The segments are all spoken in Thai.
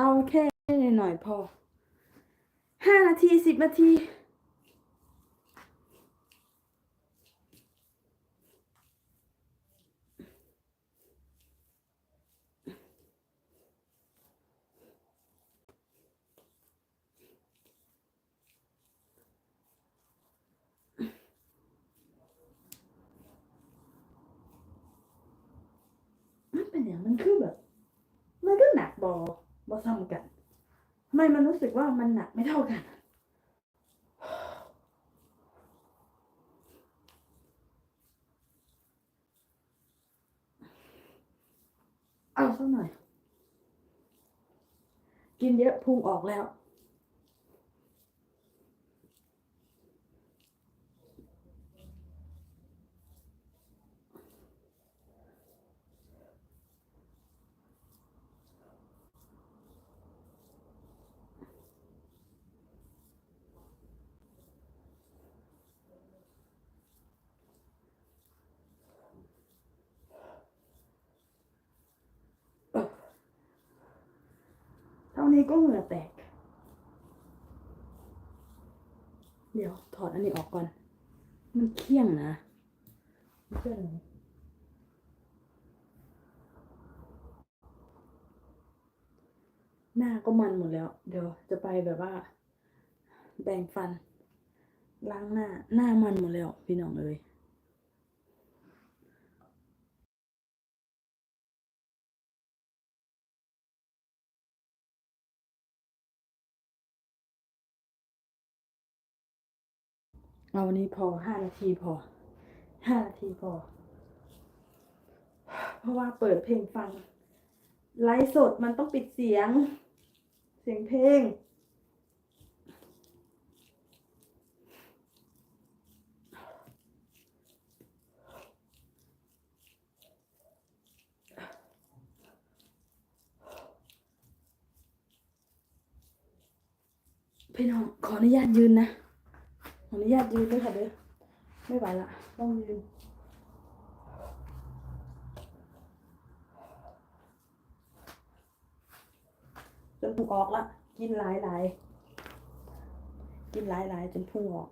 เอาแค่หน่อยๆพอห้านาทีสิบนาทีมันเป็นอย่างมันคือแบบ มันก็หนักบอ บอซ้ำกันทำไมมันรู้สึกว่ามันหนักไม่เท่ากันเอาสักหน่อย กินเยอะพุงออกแล้ว เท่า นี้ก็เหงื่อแตก เดี๋ยวถอดอันนี้ออกก่อน มันเคี่ยงนะไม่ใช่เหรอหน้าก็มันหมดแล้ว เดี๋ยวจะไปแบบว่าแบ่งฟัน ล้างหน้า หน้ามันหมดแล้วพี่น้องเอ้ย เอาวันนี้พอห้านาทีพอห้านาทีพอ เพราะว่าเปิดเพลงฟัง ไลฟ์สดมันต้องปิดเสียง เสียงเพลง พี่น้องขออนุญาตยืนนะ ออนุญาตยืนด้วยค่ะเด้อไม่ไหวละต้องยืนจนพุงออกละกินหลายหลายๆกินหลายหลายๆจนพุงออก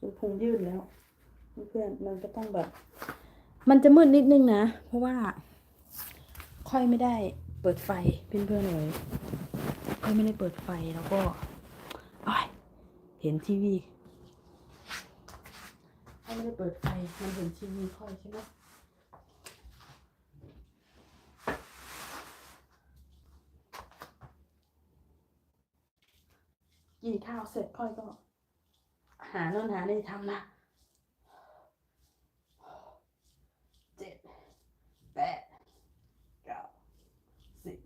จนพุงยืดแล้วเพื่อนมันก็ต้องแบบ มันจะมืดนิดนึงนะ เพราะว่า ค่อยไม่ได้เปิดไฟเพื่อนๆเลยค่อยไม่ได้เปิดไฟแล้วก็เห็นทีวี ไม่ได้เปิดไฟ มันเห็นทีวีค่อยใช่ไหมกินข้าวเสร็จค่อยก็ หาโน่นหานี่ทำนะเจ็ดแปดเก้าสิบ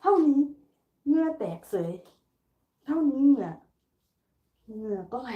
เท่า นี้เงื่อแตกเสย เท่านี้เหงื่อเหงื่อก็ไหล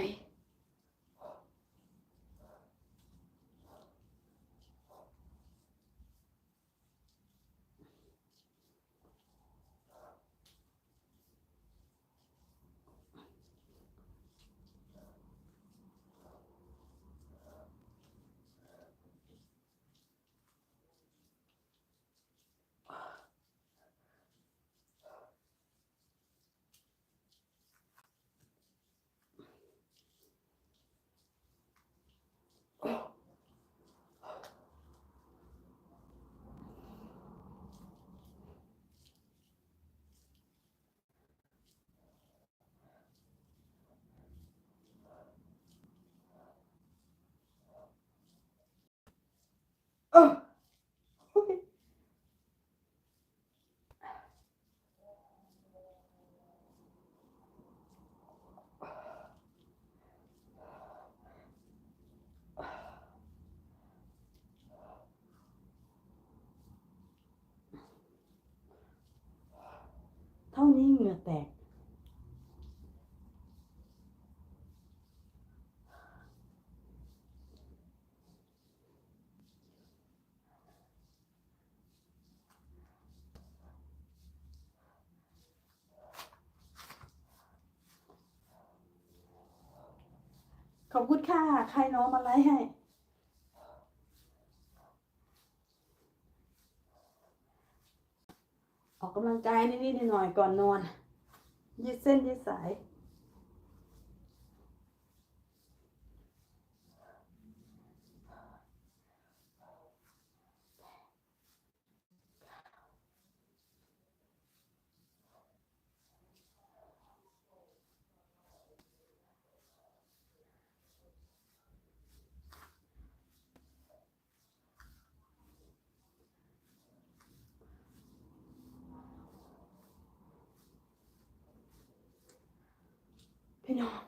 แตก ขอบคุณค่ะ ใครน้องมาไลฟ์ให้ออกกำลังกายนิดๆหน่อยๆก่อนนอน ยืดเส้นยืดสาย พี่น้อง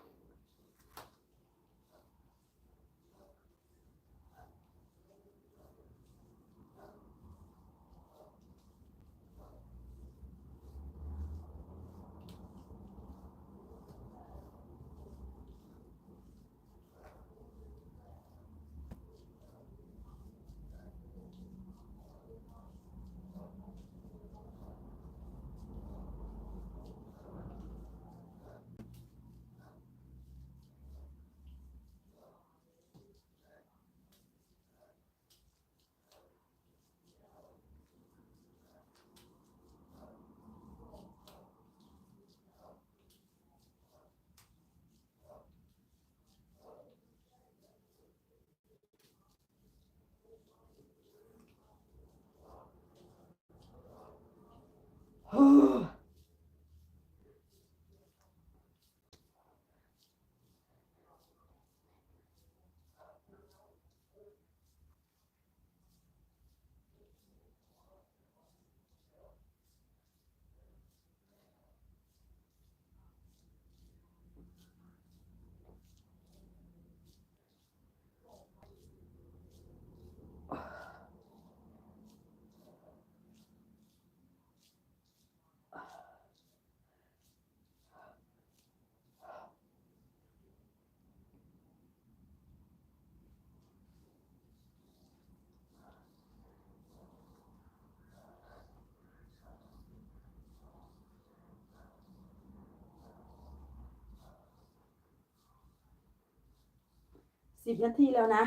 สิบนาทีแล้วนะ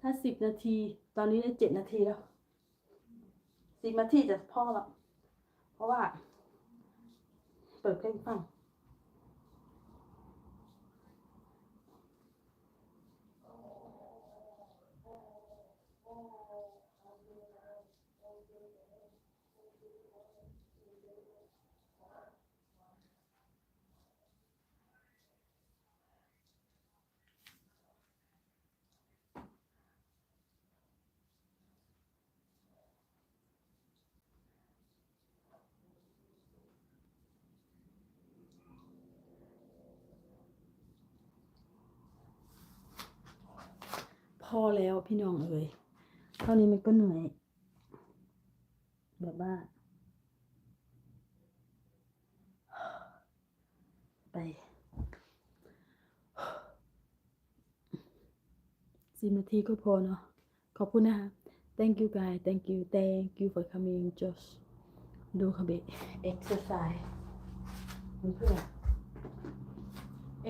ถ้าสิบนาที ตอนนี้ได้เจ็ดนาทีแล้ว สิบนาทีจะพอแล้ว เพราะว่า เปิดเพลงฟัง พ อแล้วพี่น้องเอ้ยเท่านี้มันก็เหนื่อย แบบว่า ไปสิบนาทีก็พอเนาะขอบคุณนะคะ thank you guys thank you thank you for coming just ดูค่ะเบ exercise เพื่อน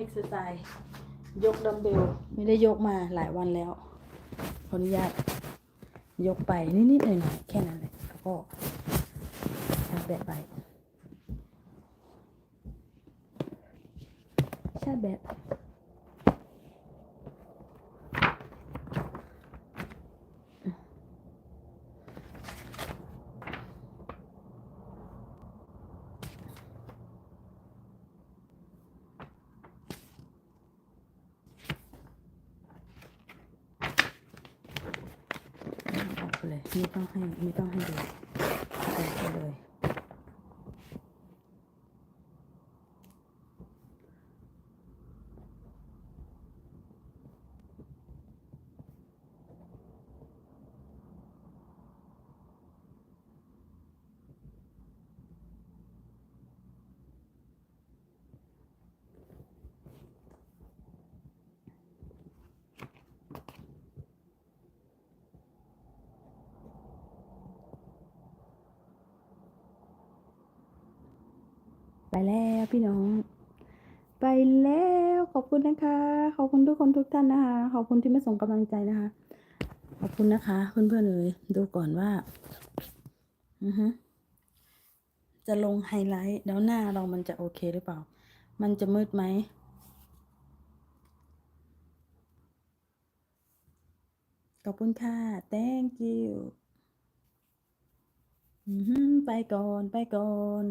exercise ยกดัมเบลไม่ได้ยกมาหลายวันแล้ว ขออนุญาตยกไปนิดๆหน่อยๆแค่นั้นเลยแล้วก็ชาร์จแบตไปชาร์จแบต เลยไม่ต้องให้ไม่ต้องให้ดูไปเลย แล้วพี่น้อง ไปแล้วขอบคุณนะคะ ขอบคุณทุกคนทุกท่านนะคะ ขอบคุณที่มาส่งกำลังใจนะคะ ขอบคุณนะคะเพื่อนๆเลยดูก่อนว่า อือฮึจะลงไฮไลท์แล้วหน้าเรามันจะโอเคหรือเปล่า มันจะมืดไหมขอบคุณค่ะ thank you ไปก่อน ไปก่อน